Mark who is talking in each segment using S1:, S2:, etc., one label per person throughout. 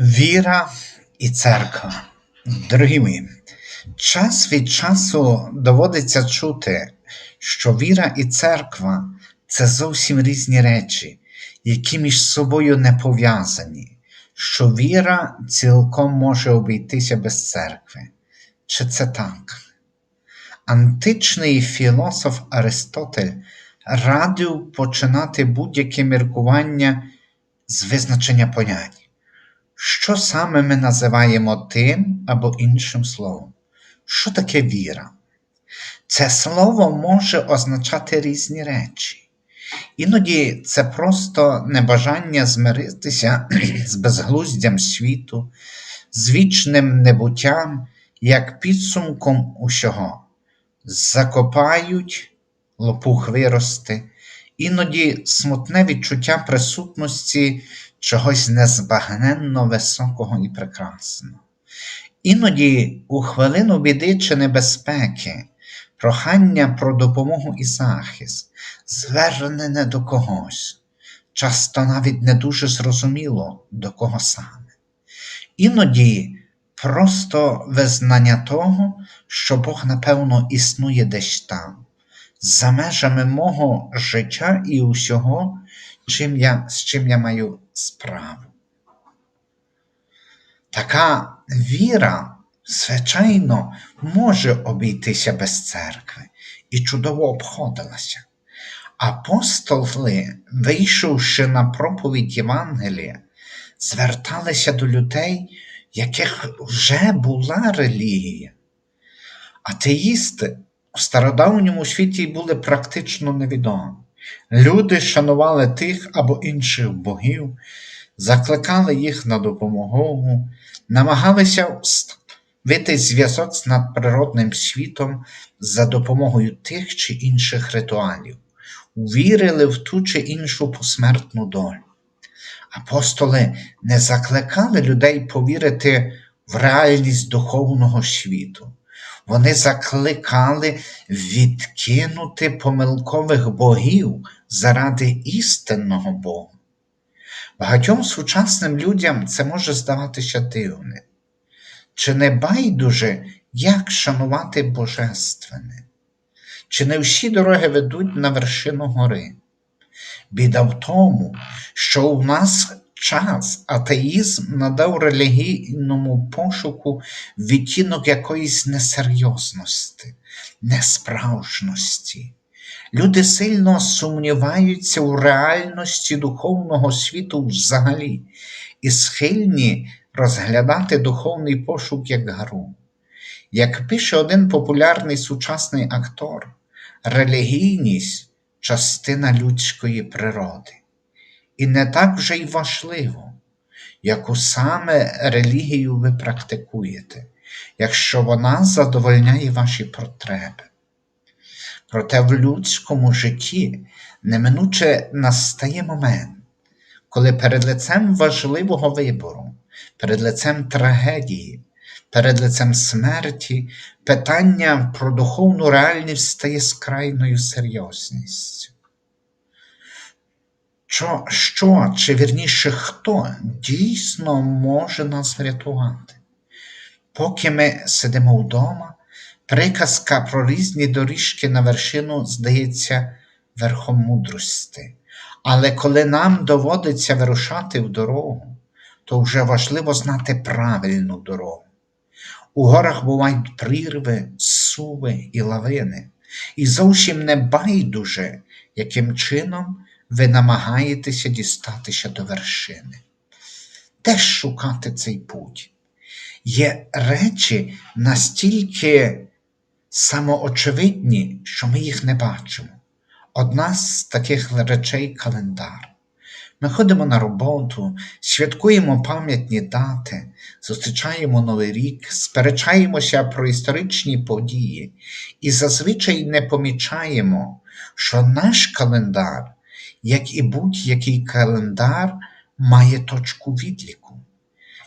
S1: Віра і церква. Дорогі мої, час від часу доводиться чути, що віра і церква це зовсім різні речі, які між собою не пов'язані, що віра цілком може обійтися без церкви. Чи це так? Античний філософ Аристотель радив починати будь-яке міркування з визначення понять що саме ми називаємо тим або іншим словом? Що таке віра? Це слово може означати різні речі. Іноді це просто небажання змиритися з безглуздям світу, з вічним небуттям, як підсумком усього. Закопають, лопух вирости, іноді смутне відчуття присутності чогось незбагненно високого і прекрасного. Іноді у хвилину біди чи небезпеки, прохання про допомогу і захист, звернене до когось, часто навіть не дуже зрозуміло, до кого саме. Іноді просто визнання того, що Бог, напевно, існує десь там, за межами мого життя і усього, чим я, з чим я маю справу. Така віра, звичайно, може обійтися без церкви і чудово обходилася. Апостоли, вийшовши на проповідь Євангелія, зверталися до людей, яких вже була релігія. Атеїсти у стародавньому світі були практично невідомі. Люди шанували тих або інших богів, закликали їх на допомогу, намагалися встановити зв'язок з надприродним світом за допомогою тих чи інших ритуалів, вірили в ту чи іншу посмертну долю. Апостоли не закликали людей повірити в реальність духовного світу. Вони закликали відкинути помилкових богів заради істинного Бога. Багатьом сучасним людям це може здаватися дивним. Чи не байдуже, як шанувати Божественне? Чи не всі дороги ведуть на вершину гори? Біда в тому, що у нас час атеїзм надав релігійному пошуку відтінок якоїсь несерйозності, несправжності. Люди сильно сумніваються у реальності духовного світу взагалі і схильні розглядати духовний пошук як гру. Як пише один популярний сучасний актор, релігійність частина людської природи. І не так вже й важливо, яку саме релігію ви практикуєте, якщо вона задовольняє ваші потреби. Проте в людському житті неминуче настає момент, коли перед лицем важливого вибору, перед лицем трагедії, перед лицем смерті, питання про духовну реальність стає скрайною серйозністю. Що, що, чи вірніше, хто дійсно може нас врятувати? Поки ми сидимо вдома, приказка про різні доріжки на вершину здається верхом мудрості. Але коли нам доводиться вирушати в дорогу, то вже важливо знати правильну дорогу. У горах бувають прірви, суви і лавини, і зовсім не байдуже, яким чином ви намагаєтеся дістатися до вершини. Де шукати цей путь? Є речі настільки самоочевидні, що ми їх не бачимо. Одна з таких речей календар. Ми ходимо на роботу, святкуємо пам'ятні дати, зустрічаємо Новий рік, сперечаємося про історичні події і зазвичай не помічаємо, що наш календар як і будь-який календар, має точку відліку.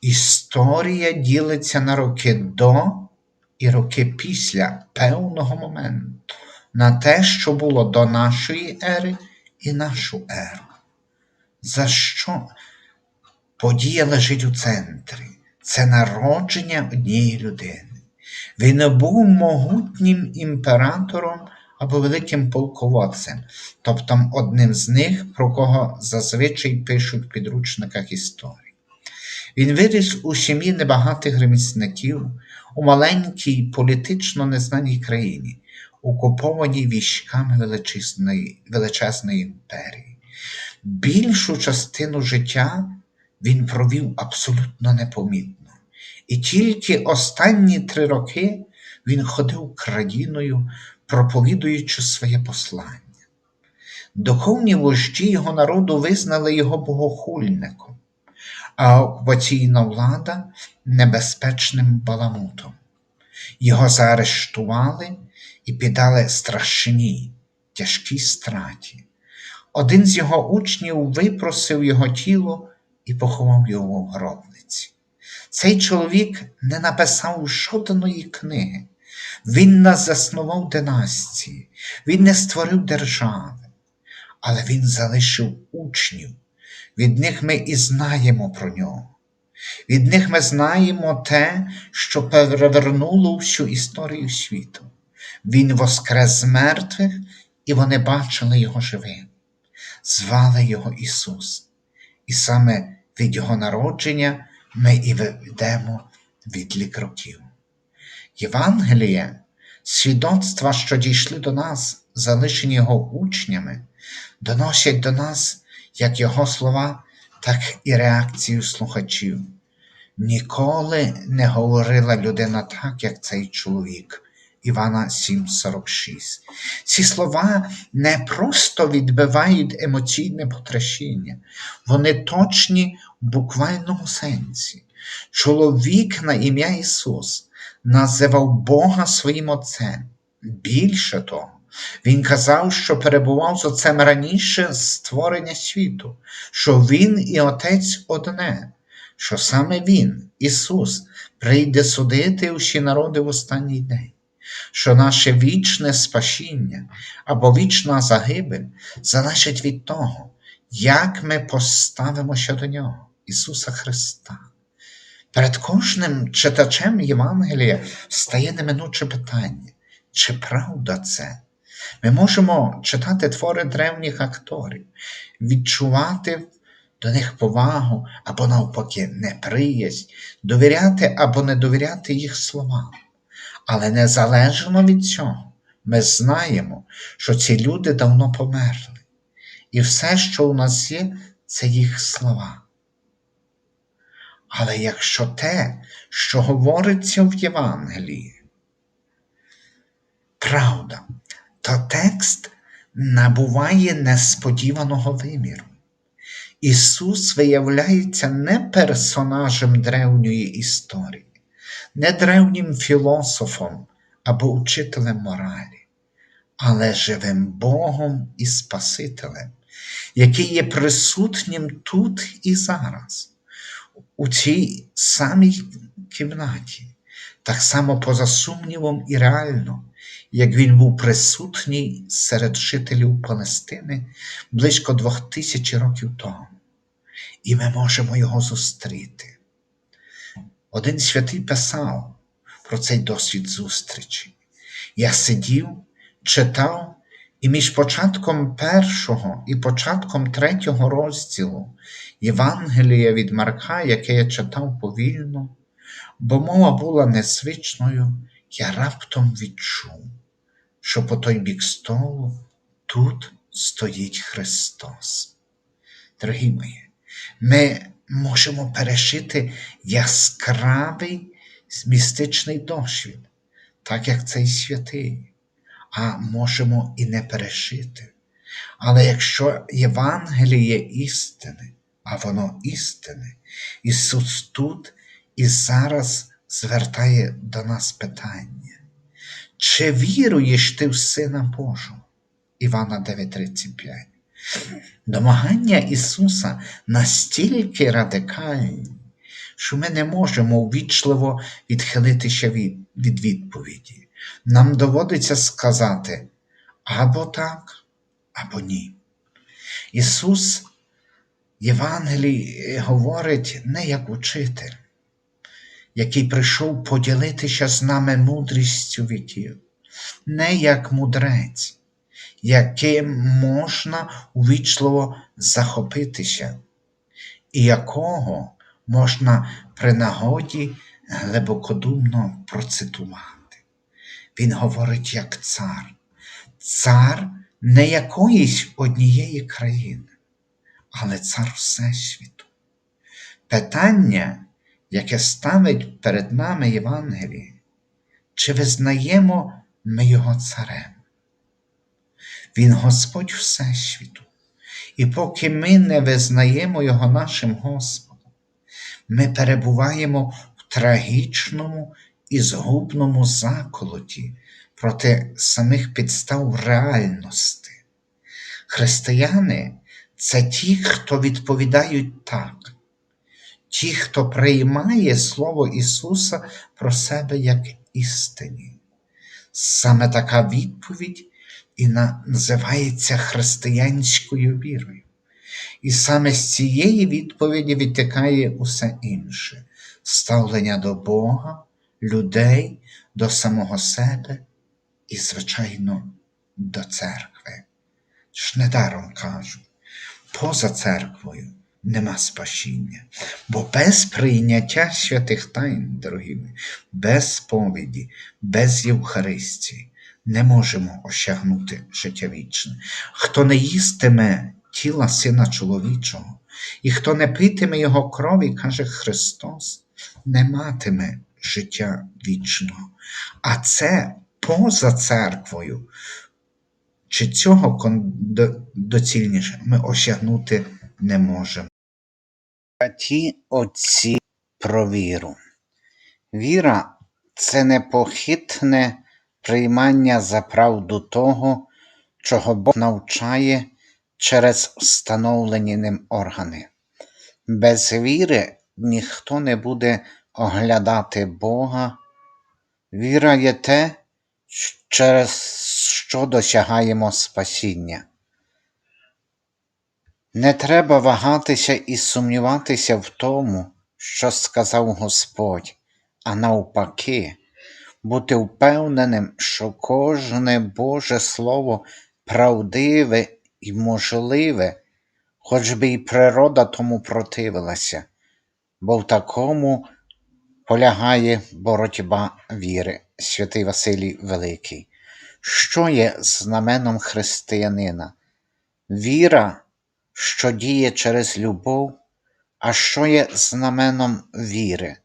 S1: Історія ділиться на роки до і роки після певного моменту, на те, що було до нашої ери і нашу еру. За що? Подія лежить у центрі. Це народження однієї людини. Він був могутнім імператором або великим полководцем, тобто одним з них, про кого зазвичай пишуть в підручниках історії. Він виріс у сім'ї небагатих ремісників у маленькій політично незнаній країні, окупованій військами величезної, величезної імперії. Більшу частину життя він провів абсолютно непомітно. І тільки останні три роки він ходив країною, проповідуючи своє послання. Духовні вожді його народу визнали його богохульником, а окупаційна влада небезпечним баламутом. Його заарештували і піддали страшній, тяжкій страті. Один з його учнів випросив його тіло і поховав його в гробниці. Цей чоловік не написав жодної книги, він не заснував династії, він не створив держави, але він залишив учнів. Від них ми і знаємо про нього. Від них ми знаємо те, що перевернуло всю історію світу. Він воскрес з мертвих, і вони бачили його живим, звали його Ісус. І саме від Його народження ми і ведемо відлік років. Євангеліє, свідоцтва, що дійшли до нас, залишені Його учнями, доносять до нас як Його слова, так і реакцію слухачів. Ніколи не говорила людина так, як цей чоловік. Івана 7,46. Ці слова не просто відбивають емоційне потрясіння, вони точні в буквальному сенсі. Чоловік на ім'я Ісус називав Бога своїм Отцем. Більше того, Він казав, що перебував з Отцем раніше створення світу, що Він і Отець одне, що саме Він, Ісус, прийде судити усі народи в останній день що наше вічне спасіння або вічна загибель залежить від того, як ми поставимося до Нього, Ісуса Христа. Перед кожним читачем Євангелія стає неминуче питання, чи правда це? Ми можемо читати твори древніх акторів, відчувати до них повагу або навпаки неприязнь, довіряти або не довіряти їх словам. Але незалежно від цього, ми знаємо, що ці люди давно померли, і все, що у нас є, це їх слова. Але якщо те, що говориться в Євангелії, правда, то текст набуває несподіваного виміру. Ісус виявляється не персонажем древньої історії не древнім філософом або учителем моралі, але живим Богом і Спасителем, який є присутнім тут і зараз, у цій самій кімнаті, так само поза сумнівом і реально, як він був присутній серед жителів Палестини близько двох тисяч років тому, і ми можемо його зустріти. Один святий писав про цей досвід зустрічі. Я сидів, читав, і між початком першого і початком третього розділу Євангелія від Марка, яке я читав повільно, бо мова була незвичною, я раптом відчув, що по той бік столу тут стоїть Христос. Дорогі мої, ми можемо пережити яскравий містичний досвід, так як цей святий, а можемо і не пережити. Але якщо Євангеліє істини, а воно істини, Ісус тут і зараз звертає до нас питання, чи віруєш ти в Сина Божого? Івана 9:35 Домагання Ісуса настільки радикальні, що ми не можемо ввічливо відхилитися від, від відповіді. Нам доводиться сказати або так, або ні. Ісус Євангелій говорить не як учитель, який прийшов поділитися з нами мудрістю віків, не як мудрець, яким можна увічливо захопитися, і якого можна при нагоді глибокодумно процитувати. Він говорить як цар, цар не якоїсь однієї країни, але цар Всесвіту. Питання, яке ставить перед нами Євангеліє, чи визнаємо ми його царем? Він Господь Всесвіту. І поки ми не визнаємо Його нашим Господом, ми перебуваємо трагічному і згубному заколоті проти самих підстав реальності. Християни це ті, хто відповідають так, ті, хто приймає Слово Ісуса про себе як істині. Саме така відповідь і називається християнською вірою. І саме з цієї відповіді відтикає усе інше ставлення до Бога, людей, до самого себе і, звичайно, до церкви. Ж недаром кажу, поза церквою нема спасіння, бо без прийняття святих тайн, дорогі мої, без сповіді, без Євхаристії не можемо осягнути життя вічне. Хто не їстиме тіла Сина чоловічого, і хто не питиме Його крові, каже Христос, не матиме життя вічного. А це поза церквою. Чи цього доцільніше ми осягнути не можемо. Ті отці про віру. Віра це непохитне приймання за правду того, чого Бог навчає через встановлені ним органи. Без віри ніхто не буде оглядати Бога. Віра є те, через що досягаємо спасіння. Не треба вагатися і сумніватися в тому, що сказав Господь, а навпаки, бути впевненим, що кожне Боже Слово правдиве і можливе, хоч би і природа тому противилася, бо в такому полягає боротьба віри, святий Василій Великий. Що є знаменом християнина? Віра, що діє через любов, а що є знаменом віри,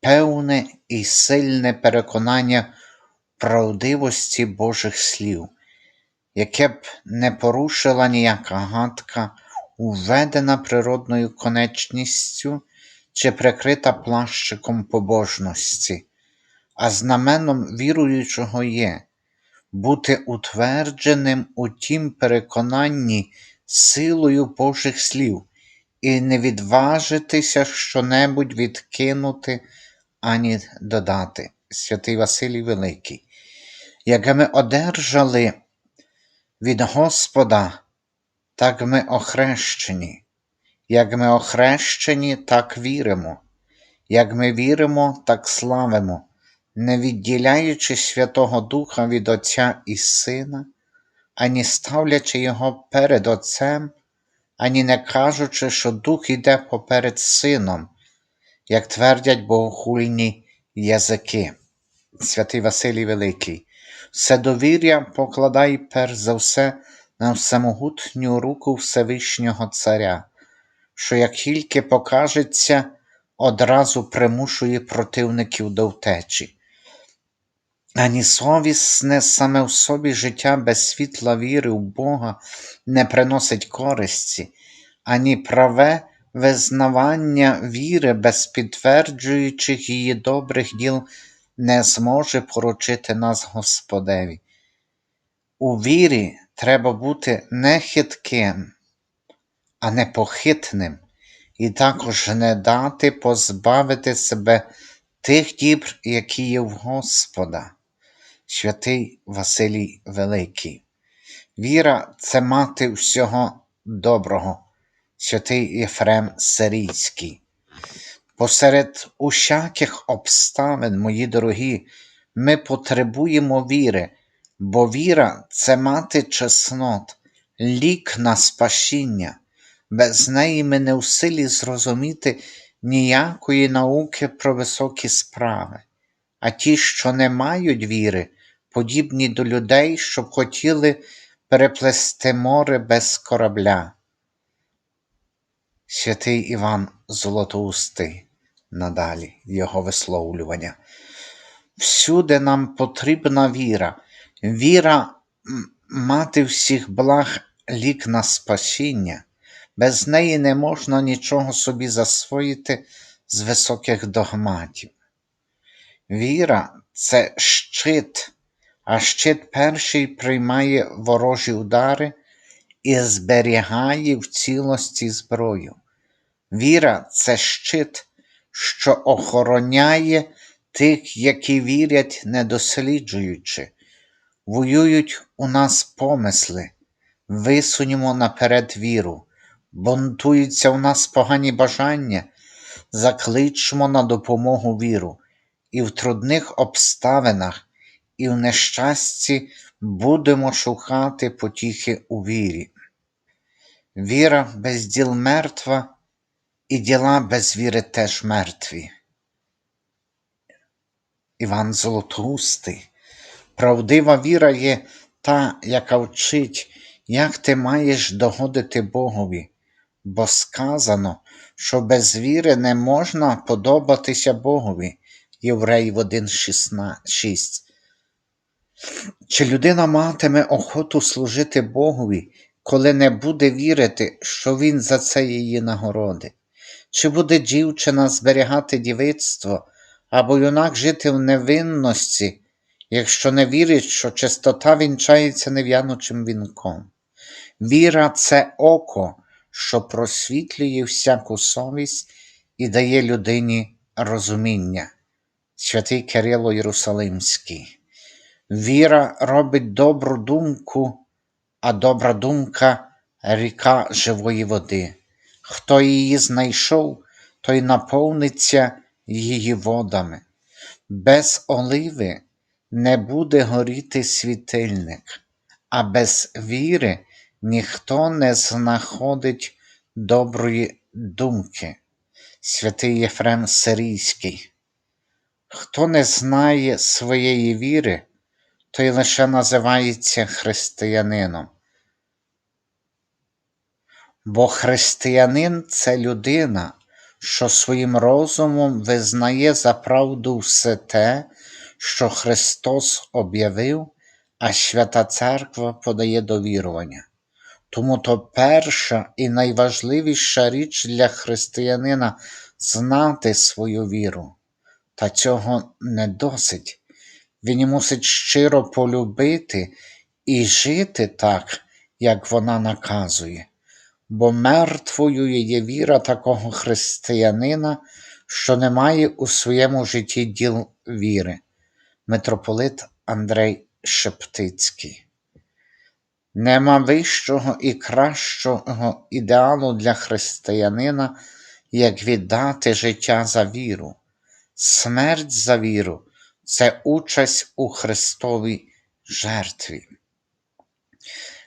S1: певне і сильне переконання правдивості Божих слів, яке б не порушила ніяка гадка, уведена природною конечністю чи прикрита плащиком побожності, а знаменом віруючого є бути утвердженим у тім переконанні силою Божих слів і не відважитися щонебудь відкинути ані додати. Святий Василій Великий. Як ми одержали від Господа, так ми охрещені. Як ми охрещені, так віримо. Як ми віримо, так славимо, не відділяючи Святого Духа від Отця і Сина, ані ставлячи Його перед Отцем, ані не кажучи, що Дух іде поперед Сином, як твердять богохульні язики. Святий Василій Великий, все довір'я покладай перш за все на всемогутню руку Всевишнього Царя, що як тільки покажеться, одразу примушує противників до втечі. Ані совісне саме в собі життя без світла віри в Бога не приносить користі, ані праве визнавання віри без підтверджуючих її добрих діл не зможе поручити нас Господеві. У вірі треба бути не а непохитним, і також не дати позбавити себе тих дібр, які є в Господа. Святий Василій Великий. Віра це мати всього доброго, святий Єфрем Сирійський. Посеред усяких обставин, мої дорогі, ми потребуємо віри, бо віра це мати чеснот, лік на спасіння. Без неї ми не в силі зрозуміти ніякої науки про високі справи. А ті, що не мають віри, подібні до людей, що б хотіли переплести море без корабля. Святий Іван Золотоустий надалі його висловлювання. Всюди нам потрібна віра, віра мати всіх благ лік на спасіння, без неї не можна нічого собі засвоїти з високих догматів. Віра це щит, а щит перший приймає ворожі удари і зберігає в цілості зброю. Віра це щит, що охороняє тих, які вірять, не досліджуючи, воюють у нас помисли, висуньмо наперед віру, бунтуються у нас погані бажання, закличмо на допомогу віру, і в трудних обставинах, і в нещасті будемо шукати потіхи у вірі. Віра без діл мертва, і діла без віри теж мертві. Іван Золотоустий. Правдива віра є та, яка вчить, як ти маєш догодити Богові, бо сказано, що без віри не можна подобатися Богові. Євреїв 1,6. Чи людина матиме охоту служити Богові, коли не буде вірити, що Він за це її нагородить? Чи буде дівчина зберігати дівицтво або юнак жити в невинності, якщо не вірить, що чистота вінчається нев'янучим вінком? Віра це око, що просвітлює всяку совість і дає людині розуміння. Святий Кирило Єрусалимський. Віра робить добру думку, а добра думка ріка живої води. Хто її знайшов, той наповниться її водами. Без оливи не буде горіти світильник, а без віри ніхто не знаходить доброї думки. Святий Єфрем Сирійський. Хто не знає своєї віри, той лише називається християнином. Бо християнин це людина, що своїм розумом визнає за правду все те, що Христос об'явив, а Свята Церква подає довірування. Тому то перша і найважливіша річ для християнина знати свою віру. Та цього не досить. Він мусить щиро полюбити і жити так, як вона наказує бо мертвою є віра такого християнина, що не має у своєму житті діл віри. Митрополит Андрей Шептицький. Нема вищого і кращого ідеалу для християнина, як віддати життя за віру. Смерть за віру це участь у Христовій жертві.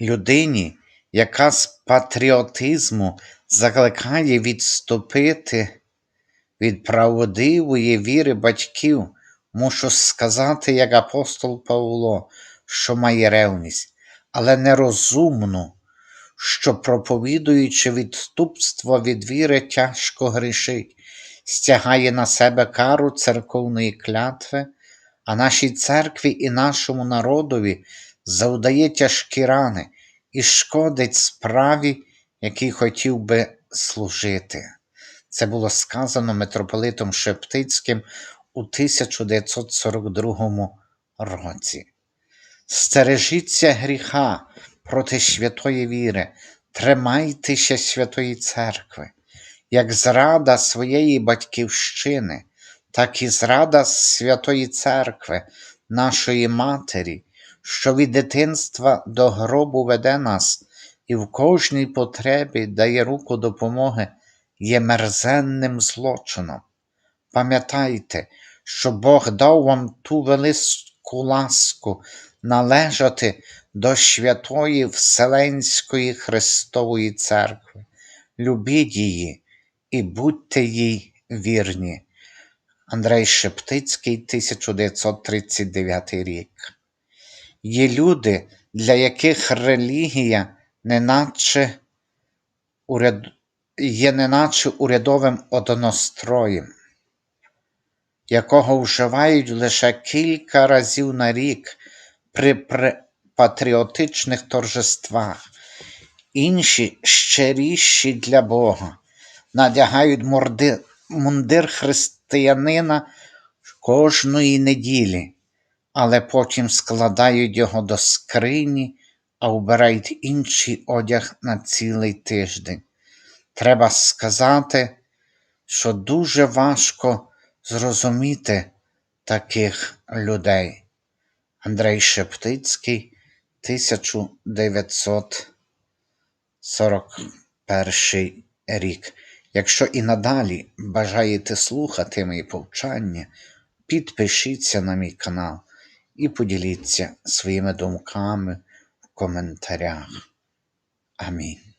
S1: Людині, яка з патріотизму закликає відступити від правдивої віри батьків, мушу сказати, як апостол Павло, що має ревність, але нерозумну, що, проповідуючи відступство від віри, тяжко грішить, стягає на себе кару церковної клятви, а нашій церкві і нашому народові завдає тяжкі рани і шкодить справі, який хотів би служити. Це було сказано митрополитом Шептицьким у 1942 році. Стережіться гріха проти святої віри, тримайтеся святої церкви, як зрада своєї батьківщини, так і зрада святої церкви, нашої Матері, що від дитинства до гробу веде нас, і в кожній потребі дає руку допомоги, є мерзенним злочином. Пам'ятайте, що Бог дав вам ту велику ласку належати до Святої Вселенської Христової Церкви. Любіть її і будьте їй вірні. Андрей Шептицький, 1939 рік. Є люди, для яких релігія неначе уряд... є неначе урядовим одностроєм, якого вживають лише кілька разів на рік при, патріотичних торжествах. Інші щиріші для Бога надягають морди... мундир християнина кожної неділі, але потім складають його до скрині, а вбирають інший одяг на цілий тиждень. Треба сказати, що дуже важко зрозуміти таких людей. Андрей Шептицький, 1941 рік. Якщо і надалі бажаєте слухати мої повчання, підпишіться на мій канал і поділіться своїми думками в коментарях. Амінь.